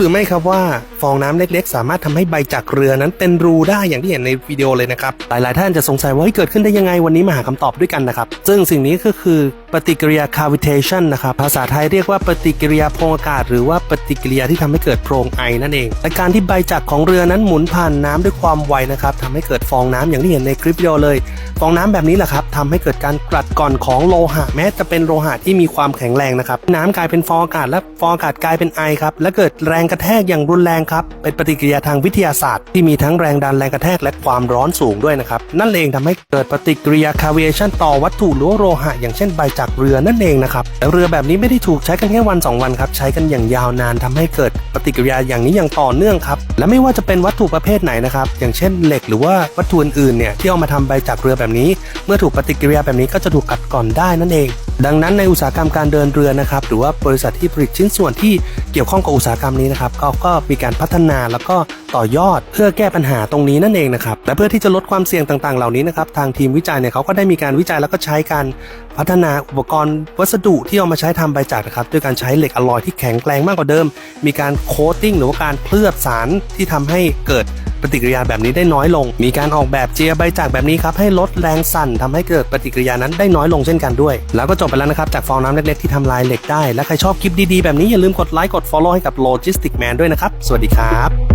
หรือไม่ครับว่าฟองน้ำเล็กๆ สามารถทำให้ใบจากเรือนั้นเป็นรูได้อย่างที่เห็นในวิดีโอเลยนะครับ หลายๆ ท่านจะสงสัยว่าเฮ้เกิดขึ้นได้ยังไงวันนี้มาหาคำตอบด้วยกันนะครับ ซึ่งสิ่งนี้ก็คือปฏิกิริยา cavitation นะครับ ภาษาไทยเรียกว่าปฏิกิริยาโพรงอากาศ หรือว่าปฏิกิริยาที่ทำให้เกิดโพรงไอนั่นเอง และการที่ใบจากของเรือนั้นหมุนผ่านน้ำด้วยความไวนะครับทำให้เกิดฟองน้ำอย่างที่เห็นในคลิปวิดีโอเลย ฟองน้ำแบบนี้แหละครับทำให้เกิดการกรัดก่อนของโลหะแม้จะเป็นโลหะที่มีความแข็งแรงนะครับ น้ำกลายเป็นฟองอากาศและฟองอากาศกลายเป็นไอครับและเกิดแรงกระแทกอย่างรุนแรงครับเป็นปฏิกิริยาทางวิทยาศาสตร์ ที่มีทั้งแรงดันแรงกระแทกและความร้อนสูงด้วยนะครับนั่นเองทำให้เกิดปฏิกิริยา cavitation ต่อวัตถุหรือว่าโลหะ อย่างเช่นใบจากเรือนั่นเองนะครับและเรือแบบนี้ไม่ได้ถูกใช้กันแค่วันสองวันครับใช้กันอย่างยาวนานทำให้เกิดปฏิกิริยาอย่างนี้อย่างต่อเนื่องครับและไม่ว่าจะเป็นวัตถุประเภทไหนนะครับอย่างเช่นเหล็กหรือว่าวัตถุอื่นๆเนี่ยที่เอามาทำใบจากเรือแบบนี้ เมื่อถูกปฏิกิริยาแบบนี้ก็จะถูกกัดก่อนได้นั่นเอง ดังนั้นในอุตสาหกรรมการเดินเรือนะครับหรือว่าบริษัทที่ผลิตชิ้นส่วนที่เกี่ยวข้องกับอุตสาหกรรมนี้นะครับก็ก็มีการพัฒนาแล้วก็ต่อยอดเพื่อแก้ปัญหาตรงนี้นั่นเองนะครับและเพื่อที่จะลดความเสี่ยงต่างๆ เหล่านี้นะครับทางทีมวิจัยเนี่ยเขาก็ได้มีการวิจัยแล้วก็ใช้การพัฒนาอุปกรณ์วัสดุที่เอามาใช้ทำใบจากนะครับด้วยการใช้เหล็กอลลอยที่แข็งแกร่งมากกว่าเดิม มีการโคตติ้งหรือว่าการเคลือบสารที่ทำให้เกิด ปฏิกิริยาแบบนี้ได้น้อยลง มีการออกแบบเจียใบจากแบบนี้ครับให้ลดแรงสั่นทำให้เกิดปฏิกิริยานั้นได้น้อยลงเช่นกันด้วย แล้วก็จบไปแล้วนะครับจากฟองน้ำเล็กๆที่ทำลายเหล็กได้ และใครชอบคลิปดีๆแบบนี้อย่าลืมกดไลค์กด Follow ให้กับ Logistic Man ด้วยนะครับ สวัสดีครับ